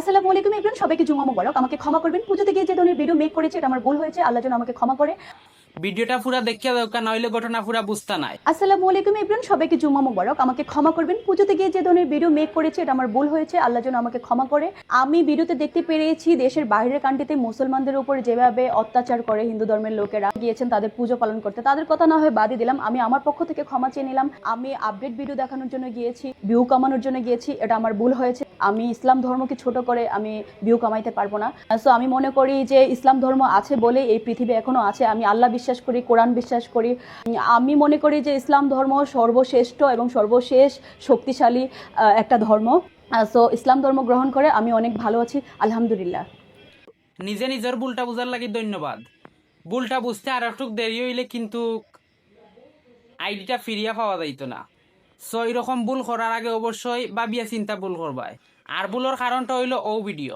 আসসালামু আলাইকুম সবাইকে জুমা মোবারক। আমাকে ক্ষমা করবেন। পুজোতে গিয়ে যে ধরনের ভিডিও মেক করেছে এটা আমার ভুল হয়েছে। আল্লাহ যেন আমাকে ক্ষমা করে। ভিডিওটা পুরা দেখিয়া দরকার নইলে ঘটনা পুরা বুঝতা নাই। আসসালামু আলাইকুম সবাইকে জুমা মোবারক। আমাকে ক্ষমা করবেন। পুজোতে গিয়ে যে ধরনের ভিডিও মেক করেছে এটা আমার ভুল হয়েছে। আল্লাহ যেন আমাকে ক্ষমা করে। আমি ভিডিওতে দেখতে পেরেছি দেশের বাইরের কান্ট্রিতে মুসলমানদের উপর যেভাবে অত্যাচার করে হিন্দু ধর্মের লোকেরা গিয়েছেন তাদের পুজো পালন করতে। তাদের কথা না হয় বাদই দিলাম। আমি আমার পক্ষ থেকে ক্ষমা চেয়ে নিলাম। আমি আপডেট ভিডিও দেখানোর জন্য গিয়েছি ভিউ কামানোর জন্য গিয়েছি এটা আমার ভুল হয়েছে। আমি ইসলাম ধর্মকে ছোট করে আমি ভিউ কামাইতে পারব না। সো আমি মনে করি যে ইসলাম ধর্ম আছে বলে এই পৃথিবী এখনও আছে। আমি আল্লাহ বিশ্বাস করি, কোরআন বিশ্বাস করি। আমি মনে করি যে ইসলাম ধর্ম সর্বশ্রেষ্ঠ এবং সর্বশেষ শক্তিশালী একটা ধর্ম। সো ইসলাম ধর্ম গ্রহণ করে আমি অনেক ভালো আছি। আলহামদুলিল্লাহ। নিজে নিজের ভুলটা বুঝার লাগে ধন্যবাদ। ভুলটা বুঝতে আর একটু দেরি হইলে কিন্তু আইডিটা ফিরিয়া পাওয়া যাইতো না। সো এরকম ভুল করার আগে অবশ্যই ভাবিয়া চিন্তা ভুল করবায় আর ভুলের কারণটা হইল ও ভিডিও।